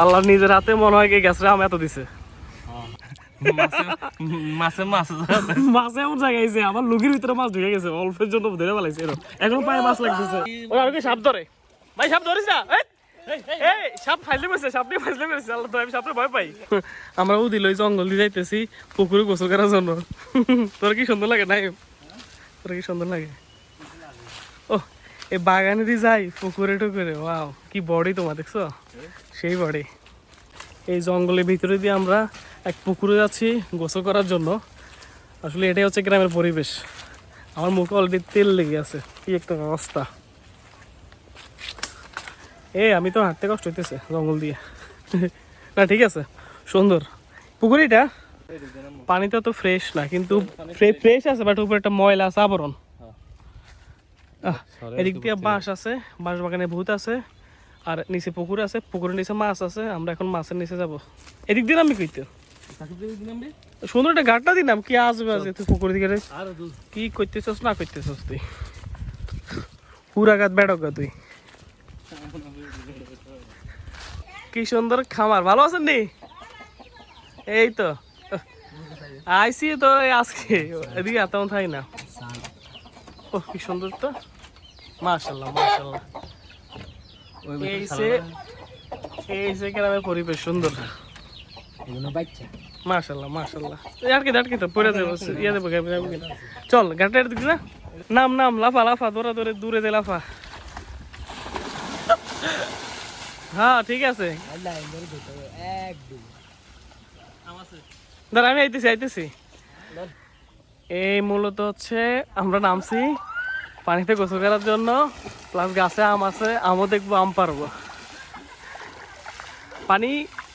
আল্লাহ নিজের হাতে মনে হয় গ্যাসরে আম এত দিছে। মাছে মাছে মাছ এমন জায়গায় আছে আমার লুকির ভিতরে মাছ ঢুকে গেছে অল্পের জন্য ধরে ফেলাইছে এরকম। এখনও পায়ে মাছ লাগতেছে। ওই আর সাপ ধরে? ভাই সাপ ধরিস না? এই, এই সাপ ফাইলে পড়ছে সাপ ফাইলে পড়ছে আল্লাহ আমি সাপটা ভয় পাই। আমরা উদিল ওই জঙ্গল দিয়ে যাইতেছি পুকুরে গোসল করার জন্য। তোর কি সুন্দর লাগে নাই তোর কি সুন্দর লাগে? ও এই বাগানে দিয়ে যাই, পুকুরে টুকুরে। ওয়াও কি বডি তোমার, দেখছ? সেই বডি। এই জঙ্গলের ভিতরে দিয়ে আমরা এক পুকুরে যাচ্ছি গোসল করার জন্য। আসলে এটাই হচ্ছে গ্রামের পরিবেশ। আমার মুখে অলরেডি তেল লেগে আছে, কি একটা অবস্থা। এ, আমি তো হাঁটতে কষ্ট হইতেছে জঙ্গল দিয়ে। না, ঠিক আছে, সুন্দর। পুকুরিটা পানিটা তো ফ্রেশ না, কিন্তু ফ্রেশ আছে বাট উপরে একটা ময়লা আছে আবরণ। এদিক দিয়ে বাঁশ আছে বাঁশ বাগানে ভূত আছে আর নিচে পুকুর আছে পুকুরের নিচে মাছ আছে আমরা এখন মাছের নিচে যাব। এদিক দিয়ে আমি কইতে? সুন্দর একটা ঘাটটা দিলাম কি আসবে আজকে তুই পুকুর দিকে কি করতেছস না করতেছস তুই? পুরা গাত বেড়ক গা তুই। কি সুন্দর খামার ভালো আছেন নি? এই তো। আইসি তো এই আজকে এদিকে আর তেমন থাই না। ও কি সুন্দর তো। মাশাল্লাহ মাশাল্লাহ এই সে এই সে গ্রামের পরিবেশ সুন্দর। মাশাল্লাহ মাশাল্লাহ আটকে আটকে তো পড়ে দেবো ইয়ে দেবো গাবি যাব কিনা। চল গাড়িটা দিবি না নাম নাম লাফা লাফা দৌড়া দৌড়ে দূরে দে লাফা। হ্যাঁ ঠিক আছে। দাঁড়া আমি আইতেছি আইতেছি। এই মূলত হচ্ছে আমরা নামছি পানিতে গোসল করার জন্য প্লাস গাছে আম আছে, আমও দেখব, আম পারব। পানি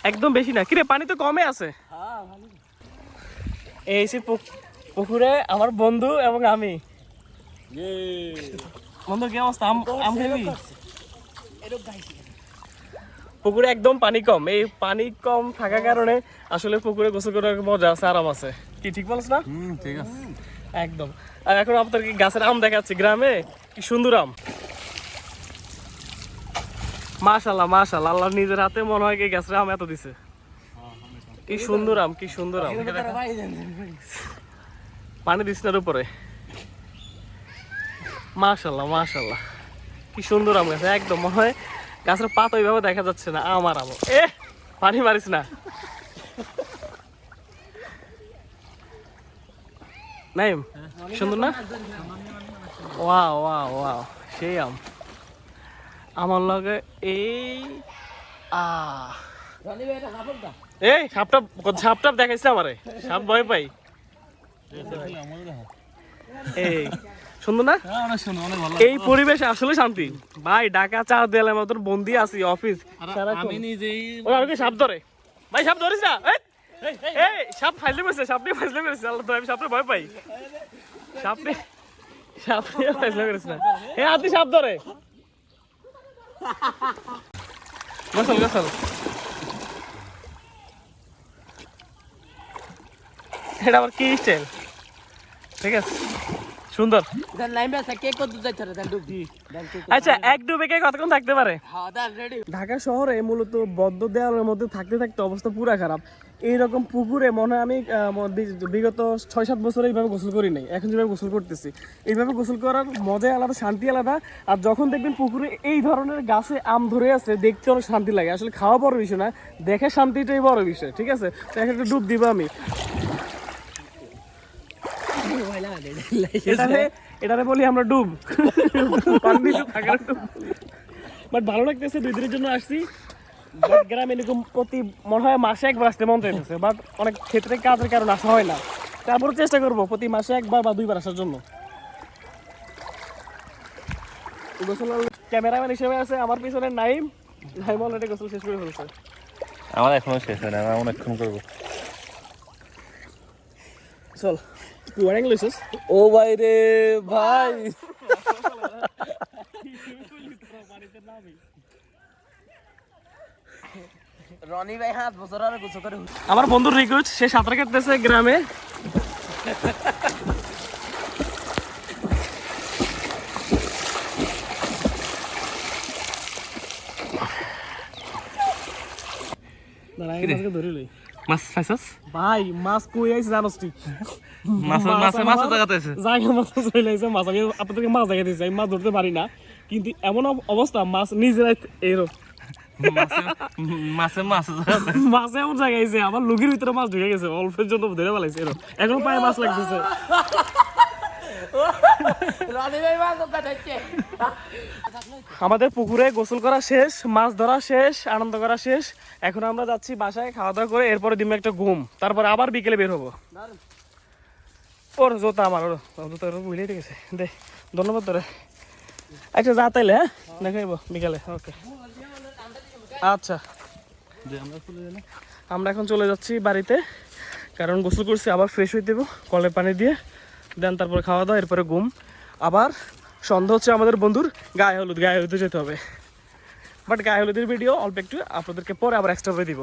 একদম বেশি না। কিরে, পানি তো কমে আছে। এই সে পুকুরে আমার বন্ধু এবং আমি। বন্ধু, কি অবস্থা? আম খাবি পুকুরে একদম পানি কম। এই পানি কম থাকার কারণে আসলে পুকুরে গোসল করার মজা আছে, আরাম আছে। কি, ঠিক বলছ না? ঠিক আছে। একদম। আর এখন আপনার কি গাছের আম দেখাচ্ছি গ্রামে। কি সুন্দর আম। মাশাল্লাহ মাশাল্লাহ আল্লাহ নিজের হাতে মনে হয় কি গাছের আম এত দিছে। কি সুন্দর আম, কি সুন্দর আম। পানি উপরে। মাশাল্লাহ মাশাল্লাহ কি সুন্দর আম গাছে। একদম মনে হয় গাছের পাতা ওইভাবে দেখা যাচ্ছে না আমার আম। এ পানি মারিস না। নাইম সুন্দর না? ওয়াও ওয়াও ওয়াও সেই আম আমার লগে এই আ এই সাপটা সাপটা দেখাইছে আমারে? সাপ ভয় পাই। এই সুন্দর না? এই পরিবেশ আসলে শান্তি। ভাই ঢাকা চার দেয়ালের মতন বন্দি আছি অফিস। আমি নিজেই সাপ ধরে। ভাই সাপ ধরিস না? এই, সাপ ফাইলে বসে সাপনি ফাইলে পড়ছে আল্লাহ আমি ভয় পাই। সাপনি সাপনি ফাইলে করিস না। এ হাতি সাপ ধরে। গোসল গোসল। এটা আবার কি স্টাইল ঠিক আছে। সুন্দর। আচ্ছা এক ডুবে কে কতক্ষণ থাকতে পারে? ঢাকা শহরে মূলত বদ্ধ দেওয়ালের মধ্যে থাকতে থাকতে অবস্থা পুরা খারাপ। এইরকম পুকুরে মনে হয় আমি বিগত ছয় সাত বছর এইভাবে গোসল করি নাই। এখন যেভাবে গোসল করতেছি। এইভাবে গোসল করার মজাই আলাদা শান্তি আলাদা। আর যখন দেখবেন পুকুরে এই ধরনের গাছে আম ধরে আছে দেখতে অনেক শান্তি লাগে। আসলে খাওয়া বড় বিষয় না দেখে শান্তিটাই বড় বিষয় ঠিক আছে? তো এখন একটু ডুব দিব আমি। এটারে এটারে বলি আমরা ডুব। থাকার বাট ভালো লাগতেছে দুই দিনের জন্য আসছি। গ্রামে এরকম প্রতি মনে হয় মাসে একবার আসতে মন চাইতেছে। বাট অনেক ক্ষেত্রে কাজের কারণে আসা হয় না। তারপরে চেষ্টা করব প্রতি মাসে একবার বা দুইবার আসার জন্য। ক্যামেরাম্যান হিসেবে আছে আমার পিছনে নাইম। নাইম অলরেডি গোসল শেষ করে ফেলছে। আমার এখনও শেষ হয় না আমি অনেকক্ষণ করব। চল। তুই অনেক লইছিস? ও ভাই রে ভাই। রনি ভাই হাত বছর আর গোসল করে আমার বন্ধুর রিকুইট সে সাঁতার কাটতেছে গ্রামে। দাঁড়া আমি মাছকে ধরে লই। মাছ খাইছস? ভাই মাছ কই আইছে জানোস তুই? মাছ মাছে মাছ জায়গাতে আছে জায়গা মাছ চলে আইছে মাছ আমি আপনাদেরকে মাছ জায়গা দিয়েছি আমি মাছ ধরতে পারি না। কিন্তু এমন অবস্থা মাছ নিজেরাই এরো মাছে মাছে মাছ এমন জায়গায় আইছে আমার লুকির ভিতরে মাছ ঢুকে গেছে অল্পের জন্য ধরে ফেলাইছে এরো এখন পায়ে মাছ লাগতেছে। আমাদের পুকুরে গোসল করা শেষ মাছ ধরা শেষ আনন্দ করা শেষ। এখন আমরা যাচ্ছি বাসায় খাওয়া দাওয়া করে এরপরে দিন একটা ঘুম। তারপরে আবার বিকেলে বের হব। ওর জোতা আমার ওর জোতা ওর ভুলে গেছে দে ধন্যবাদ তোরে। আচ্ছা যা তাইলে হ্যাঁ? দেখাইব বিকালে ওকে। আচ্ছা। আমরা এখন চলে যাচ্ছি বাড়িতে কারণ গোসল করছি আবার ফ্রেশ হয়ে দেবো কলের পানি দিয়ে। দেন তারপরে খাওয়া দাওয়া, এরপরে ঘুম। আবার সন্ধ্যা হচ্ছে আমাদের বন্ধুর গায়ে হলুদ, গায়ে হলুদে যেতে হবে। বাট গায়ে হলুদের ভিডিও অল্প একটু আপনাদেরকে পরে আবার এক্সট্রা করে দিব।